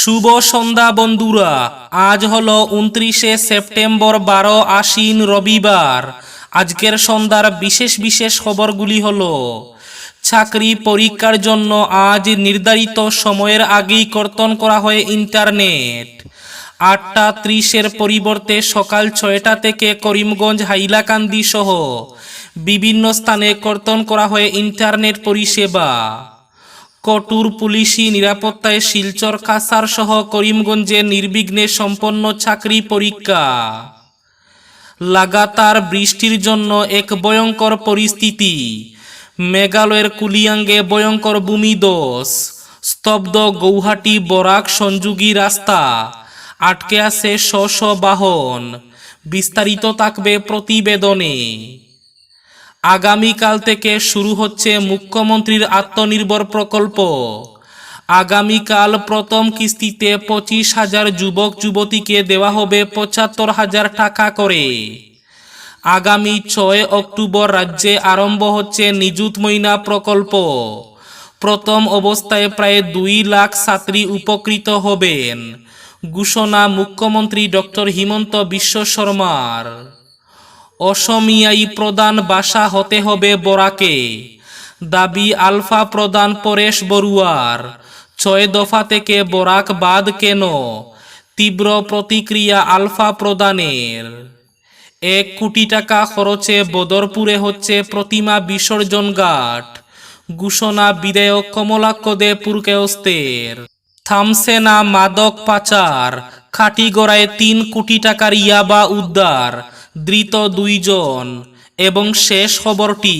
শুভ সন্ধ্যা, বন্ধুরা। আজ হলো উনত্রিশে সেপ্টেম্বর, বারো আশ্বিন, রবিবার। আজকের সন্ধ্যার বিশেষ বিশেষ খবরগুলি হলো, চাকরি পরীক্ষার জন্য আজ নির্ধারিত সময়ের আগেই কর্তন করা হয় ইন্টারনেট। আটটা ত্রিশের পরিবর্তে সকাল ছয়টা থেকে করিমগঞ্জ হাইলাকান্দি সহ বিভিন্ন স্থানে কর্তন করা হয় ইন্টারনেট পরিষেবা। কটুর পুলিশি নিরাপত্তায় শিলচর কাসার সহ করিমগঞ্জে নির্বিঘ্নে সম্পন্ন চাকরি পরীক্ষা। লাগাতার বৃষ্টির জন্য এক ভয়ঙ্কর পরিস্থিতি। মেঘালয়ের কুলিয়াঙ্গে ভয়ঙ্কর ভূমিদোষ স্তব্ধ গৌহাটি বরাক সংযোগী রাস্তা। আটকে আছে শ বাহন। বিস্তারিত থাকবে প্রতিবেদনে। আগামীকাল থেকে শুরু হচ্ছে মুখ্যমন্ত্রীর আত্মনির্ভর প্রকল্প। আগামীকাল প্রথম কিস্তিতে পঁচিশ হাজার যুবক যুবতীকে দেওয়া হবে পঁচাত্তর হাজার টাকা করে। আগামী ছয় অক্টোবর রাজ্যে আরম্ভ হচ্ছে নিযুত মইনা প্রকল্প। প্রথম অবস্থায় প্রায় দুই লাখ ছাত্রী উপকৃত হবেন। ঘোষণা মুখ্যমন্ত্রী ডক্টর হিমন্ত বিশ্ব শর্মার। অসমিয়াই প্রধান বাসা হতে হবে বরাকে। দাবি, আলফা প্রধান পরেশ বড়ুয়ার। ছয় দফা থেকে বরাক বাদ কেন? তীব্র প্রতিক্রিয়া আলফা প্রদানের এক কোটি টাকা খরচে বদরপুরে হচ্ছে প্রতিমা বিসর্জন ঘাট। ঘোষণা বিধায়ক কমলাক্ষ দে পুরকেস্তের থামছে না মাদক পাচার। খাটিগড়ায় তিন কোটি টাকার ইয়াবা উদ্ধার। ধৃত দুইজন এবং শেষ খবরটি।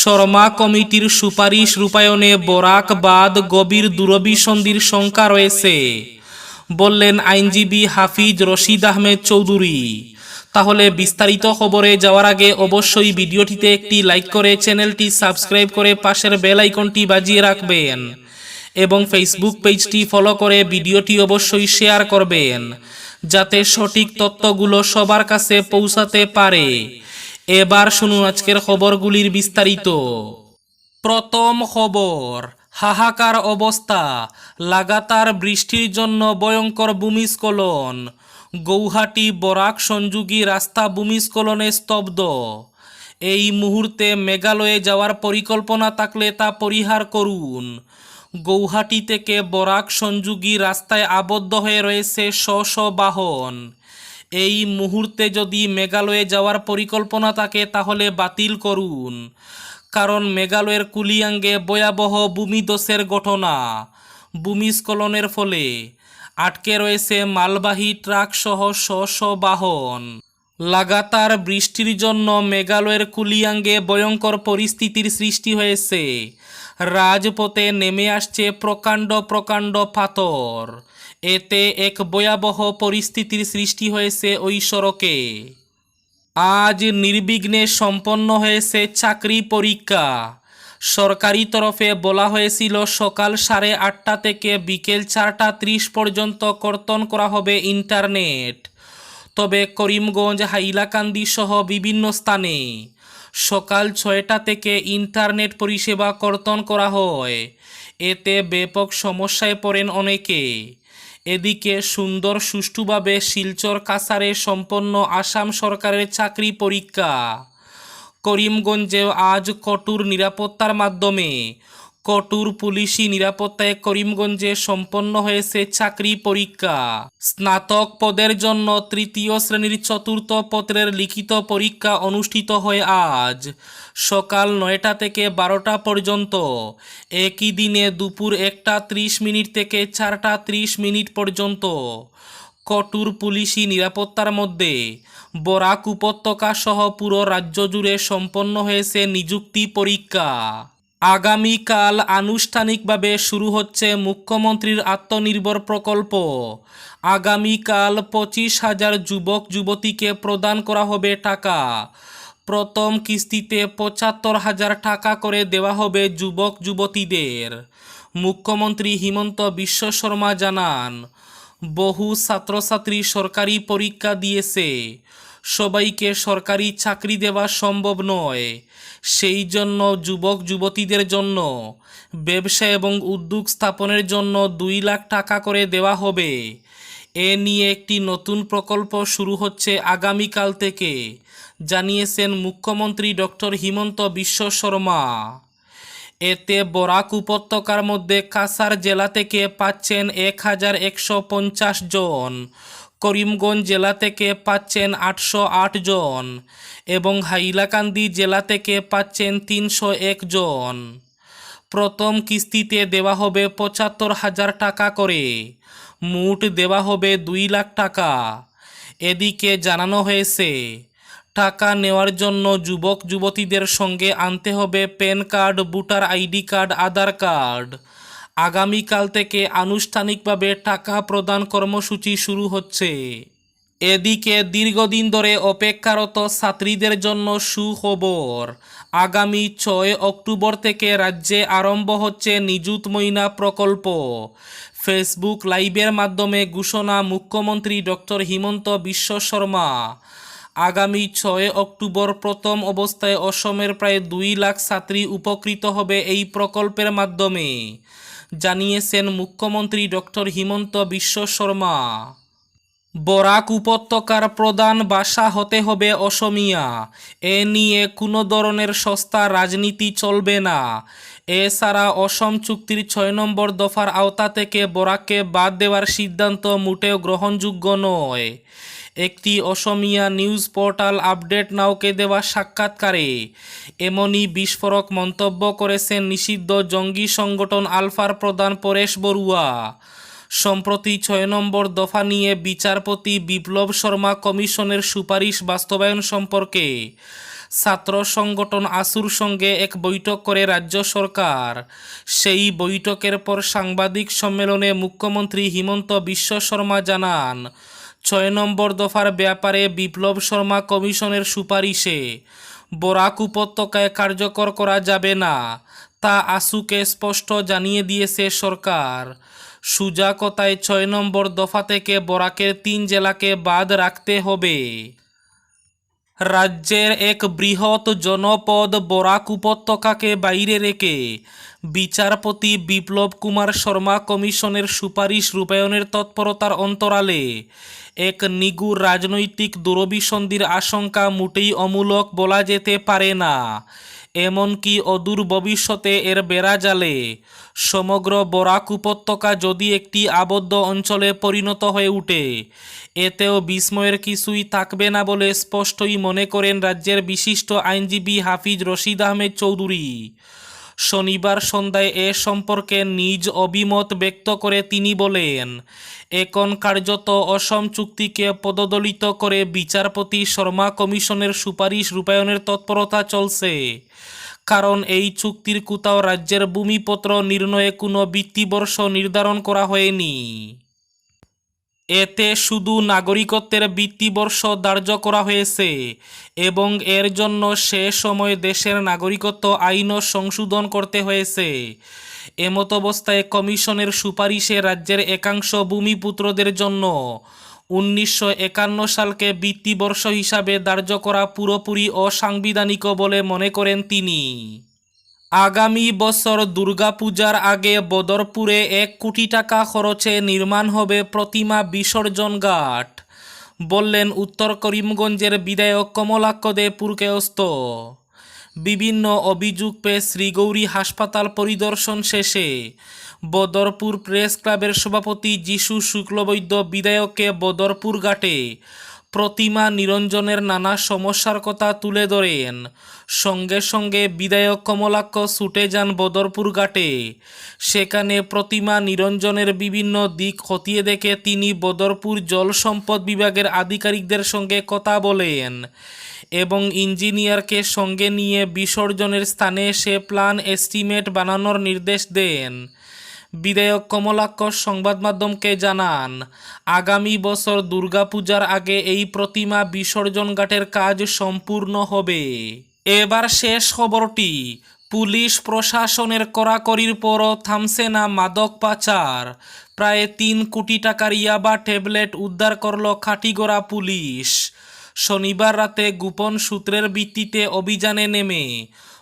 শর্মা কমিটির সুপারিশ রূপায়ণে বরাক বাদ গভীর দূরভিসন্ধির শঙ্কা রয়েছে। বললেন আইনজীবী হাফিজ রশিদ আহমেদ চৌধুরী। তাহলে বিস্তারিত খবরে যাওয়ার আগে অবশ্যই ভিডিওটিতে একটি লাইক করে চ্যানেলটি সাবস্ক্রাইব করে পাশের বেল আইকনটি বাজিয়ে রাখবেন এবং ফেসবুক পেজটি ফলো করে ভিডিওটি অবশ্যই শেয়ার করবেন। যাতে সঠিক তত্ত্বগুলো সবার কাছে পৌঁছাতে পারে। এবার শুনুন আজকের খবরগুলির বিস্তারিত। প্রথম খবর, হাহাকার অবস্থা, লাগাতার বৃষ্টির জন্য ভয়ঙ্কর ভূমিস্খলন। গৌহাটি বরাক সংযোগী রাস্তা ভূমিস্খলনে স্তব্ধ। এই মুহূর্তে মেঘালয়ে যাওয়ার পরিকল্পনা থাকলে তা পরিহার করুন। গৌহাটি থেকে বরাক সংযোগী রাস্তায় আবদ্ধ হয়ে রয়েছে শ বাহন। এই মুহূর্তে যদি মেঘালয়ে যাওয়ার পরিকল্পনা থাকে, তাহলে বাতিল করুন। কারণ মেঘালয়ের কুলিয়াঙ্গে ভয়াবহ ভূমিদোষের ঘটনা, ভূমিস্খলনের ফলে। আটকে রয়েছে মালবাহী ট্রাক সহ শ শ বাহন। লাগাতার বৃষ্টির জন্য মেঘালয়ের কুলিয়াঙ্গে ভয়ঙ্কর পরিস্থিতির সৃষ্টি হয়েছে। রাজপথে নেমে আসছে প্রকাণ্ড প্রকাণ্ড পাথর। এতে এক ভয়াবহ পরিস্থিতির সৃষ্টি হয়েছে ওই সড়কে। আজ নির্বিঘ্নে সম্পন্ন হয়েছে চাকরি পরীক্ষা। সরকারি তরফে বলা হয়েছিল, সকাল সাড়ে আটটা থেকে বিকেল চারটা ত্রিশ পর্যন্ত কর্তন করা হবে ইন্টারনেট। তবে করিমগঞ্জ, হাইলাকান্দি সহ বিভিন্ন স্থানে সকাল ছয়টা থেকে ইন্টারনেট পরিষেবা কর্তন করা হয়। এতে ব্যাপক সমস্যায় পড়েন অনেকে। এদিকে সুন্দর সুষ্ঠুভাবে শিলচর কাসারে সম্পন্ন আসাম সরকারের চাকরি পরীক্ষা। করিমগঞ্জে আজ কটুর নিরাপত্তার মাধ্যমে কটুর পুলিশি নিরাপত্তায় করিমগঞ্জে সম্পন্ন হয়েছে চাকরি পরীক্ষা। স্নাতক পদের জন্য তৃতীয় শ্রেণির চতুর্থ পত্রের লিখিত পরীক্ষা অনুষ্ঠিত হয় আজ। সকাল নয়টা থেকে বারোটা পর্যন্ত। একই দিনে দুপুর একটা ত্রিশ মিনিট থেকে চারটা ত্রিশ মিনিট পর্যন্ত। কটুর পুলিশি নিরাপত্তার মধ্যে বরাক উপত্যকা সহ পুরো রাজ্য জুড়ে সম্পন্ন হয়েছে নিযুক্তি পরীক্ষা। আগামীকাল আনুষ্ঠানিকভাবে শুরু হচ্ছে মুখ্যমন্ত্রীর আত্মনির্ভর প্রকল্প। আগামীকাল পঁচিশ হাজার যুবক যুবতীকে প্রদান করা হবে টাকা। প্রথম কিস্তিতে পঁচাত্তর হাজার টাকা করে দেওয়া হবে যুবক যুবতীদের। মুখ্যমন্ত্রী হিমন্ত বিশ্ব শর্মা জানান, বহু ছাত্রছাত্রী সরকারি পরীক্ষা দিয়েছে। সবাইকে সরকারি চাকরি দেওয়া সম্ভব নয়। সেই জন্য যুবক, যুবতীদের জন্য, ব্যবসা এবং উদ্যোগ স্থাপনের জন্য দুই লাখ টাকা করে দেওয়া হবে। এ নিয়ে একটি নতুন প্রকল্প শুরু হচ্ছে আগামীকাল থেকে, জানিয়েছেন মুখ্যমন্ত্রী ডক্টর হিমন্ত বিশ্ব শর্মা। এতে বরাক উপত্যকার মধ্যে কাসার জেলা থেকে পাচ্ছেন এক হাজার একশো পঞ্চাশ জন। করিমগঞ্জ জেলা থেকে পাচ্ছেন আটশো আট জন এবং হাইলাকান্দি জেলা থেকে পাচ্ছেন তিনশো এক জন। প্রথম কিস্তিতে দেওয়া হবে পঁচাত্তর হাজার টাকা করে। মোট দেওয়া হবে দুই লাখ টাকা। এদিকে জানানো হয়েছে, টাকা নেওয়ার জন্য যুবক যুবতীদের সঙ্গে আনতে হবে PAN card, voter ID card, Aadhaar card. আগামীকাল থেকে আনুষ্ঠানিকভাবে টাকা প্রদান কর্মসূচি শুরু হচ্ছে। এদিকে দীর্ঘদিন ধরে অপেক্ষারত ছাত্রীদের জন্য সুখবর। আগামী ছয় অক্টোবর থেকে রাজ্যে আরম্ভ হচ্ছে নিযুত মইনা প্রকল্প। ফেসবুক লাইভের মাধ্যমে ঘোষণা মুখ্যমন্ত্রী ডক্টর হিমন্ত বিশ্ব শর্মা। আগামী ছয় অক্টোবর প্রথম অবস্থায় অসমের প্রায় দুই লাখ ছাত্রী উপকৃত হবে এই প্রকল্পের মাধ্যমে। জানিয়েছেন মুখ্যমন্ত্রী ডক্টর হিমন্ত বিশ্ব শর্মা। বরাক উপত্যকার প্রধান ভাষা হতে হবে অসমিয়া। এ নিয়ে কোনো ধরনের সস্তা রাজনীতি চলবে না। এছাড়া অসম চুক্তির ছয় নম্বর দফার আওতা থেকে বরাককে বাদ দেওয়ার সিদ্ধান্ত মোটেও গ্রহণযোগ্য নয়। একটি অসমিয়া নিউজ পোর্টাল আপডেট নাওকে দেওয়া সাক্ষাৎকারে এমনই বিস্ফোরক মন্তব্য করেছেন নিষিদ্ধ জঙ্গি সংগঠন আলফার প্রধান পরেশ বড়ুয়া। সম্প্রতি ছয় নম্বর দফা নিয়ে বিচারপতি বিপ্লব শর্মা কমিশনের সুপারিশ বাস্তবায়ন সম্পর্কে ছাত্র সংগঠন আসুর সঙ্গে এক বৈঠক করে রাজ্য সরকার। সেই বৈঠকের পর সাংবাদিক সম্মেলনে মুখ্যমন্ত্রী হিমন্ত বিশ্ব শর্মা জানান ছয় নম্বর দফার ব্যাপারে বিপ্লব শর্মা কমিশনের সুপারিশে বরাক উপত্যকায় কার্যকর করা যাবে না, তা আসুকে স্পষ্ট জানিয়ে দিয়েছে সরকার। সুজা কথায় ছয় নম্বর দফা থেকে বরাকের তিন জেলাকে বাদ রাখতে হবে। রাজ্যের এক বৃহৎ জনপদ বরাক উপত্যকাকে বাইরে রেখে বিচারপতি বিপ্লব কুমার শর্মা কমিশনের সুপারিশ রূপায়ণের তৎপরতার অন্তরালে এক নিগুর রাজনৈতিক দূরভিসন্ধির আশঙ্কা মোটেই অমূলক বলা যেতে পারে না। এমনকি অদূর ভবিষ্যতে এর বেড়াজালে সমগ্র বরাক উপত্যকা যদি একটি আবদ্ধ অঞ্চলে পরিণত হয়ে উঠে, এতেও বিস্ময়ের কিছুই থাকবে না বলে স্পষ্টই মনে করেন রাজ্যের বিশিষ্ট আইনজীবী হাফিজ রশিদ আহমেদ চৌধুরী। শনিবার সন্ধ্যায় এ সম্পর্কে নিজ অভিমত ব্যক্ত করে তিনি বলেন এখন কার্যত অসম চুক্তিকে পদদলিত করে বিচারপতি শর্মা কমিশনের সুপারিশ রূপায়ণের তৎপরতা চলছে। কারণ এই চুক্তির কোথাও রাজ্যের ভূমিপত্র নির্ণয়ে কোনো বৃত্তিবর্ষ নির্ধারণ করা হয়নি। এতে শুধু নাগরিকত্বের বৃত্তিবর্ষ ধার্য করা হয়েছে এবং এর জন্য সে সময় দেশের নাগরিকত্ব আইনও সংশোধন করতে হয়েছে। এমত অবস্থায় কমিশনের সুপারিশে রাজ্যের একাংশ ভূমিপুত্রদের জন্য উনিশশো একান্ন সালকে বৃত্তিবর্ষ হিসাবে ধার্য করা পুরোপুরি অসাংবিধানিক বলে মনে করেন তিনি। আগামী বছর দুর্গাপূজার আগে বদরপুরে এক কোটি টাকা খরচে নির্মাণ হবে প্রতিমা বিসর্জন ঘাট। বললেন উত্তর করিমগঞ্জের বিধায়ক কমলাক্ষ পুরকেয়স্ত বিভিন্ন অভিযোগ পেয়ে শ্রীগৌরী হাসপাতাল পরিদর্শন শেষে বদরপুর প্রেস ক্লাবের সভাপতি যিশু শুক্লবৈদ্য বিধায়ককে বদরপুর ঘাটে প্রতিমা নিরঞ্জনের নানা সমস্যার কথা তুলে ধরেন। সঙ্গে সঙ্গে বিধায়ক কমলাক্ষ ছুটে যান বদরপুর ঘাটে। সেখানে প্রতিমা নিরঞ্জনের বিভিন্ন দিক খতিয়ে দেখে তিনি বদরপুর জল সম্পদ বিভাগের আধিকারিকদের সঙ্গে কথা বলেন এবং ইঞ্জিনিয়ারকে সঙ্গে নিয়ে বিসর্জনের স্থানে সে প্ল্যান এস্টিমেট বানানোর নির্দেশ দেন। বিধায়ক কমলাক্ষ সংবাদ মাধ্যমকে জানান, আগামী বছর দুর্গাপূজার আগে এই প্রতিমা বিসর্জন ঘাটের কাজ সম্পূর্ণ হবে। এবার শেষ খবরটি, পুলিশ প্রশাসনের কড়াকড়ির পরও থামছে না মাদক পাচার। প্রায় তিন কোটি টাকার ইয়াবা ট্যাবলেট উদ্ধার করল খাটিগড়া পুলিশ। শনিবার রাতে গোপন সূত্রের ভিত্তিতে অভিযানে নেমে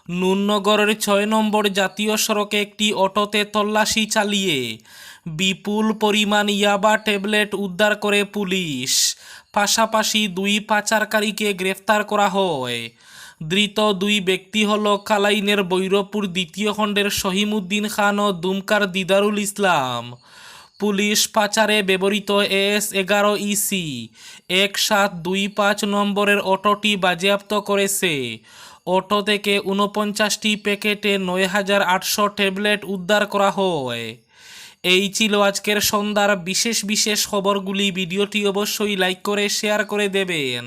নুননগরের ছয় নম্বর জাতীয় সড়কে একটি অটোতে তল্লাশি চালিয়ে বিপুল পরিমাণ ইয়াবা ট্যাবলেট উদ্ধার করে পুলিশ। পাশাপাশি দুই পাচারকারীকে গ্রেফতার করা হয়। ধৃত দুই ব্যক্তি হল কালাইনের বৈরপুর দ্বিতীয় খণ্ডের শহিমুদ্দিন খান ও দুমকার দিদারুল ইসলাম। পুলিশ পাচারে ব্যবহৃত এস এগারো ইসি। এক সাত দুই পাঁচ নম্বরের অটোটি বাজেয়াপ্ত করেছে। অটো থেকে উনপঞ্চাশটি প্যাকেটে নয় হাজার আটশো ট্যাবলেট উদ্ধার করা হয়। এই ছিল আজকের সন্ধ্যার বিশেষ বিশেষ খবরগুলি। ভিডিওটি অবশ্যই লাইক করে, শেয়ার করে দেবেন।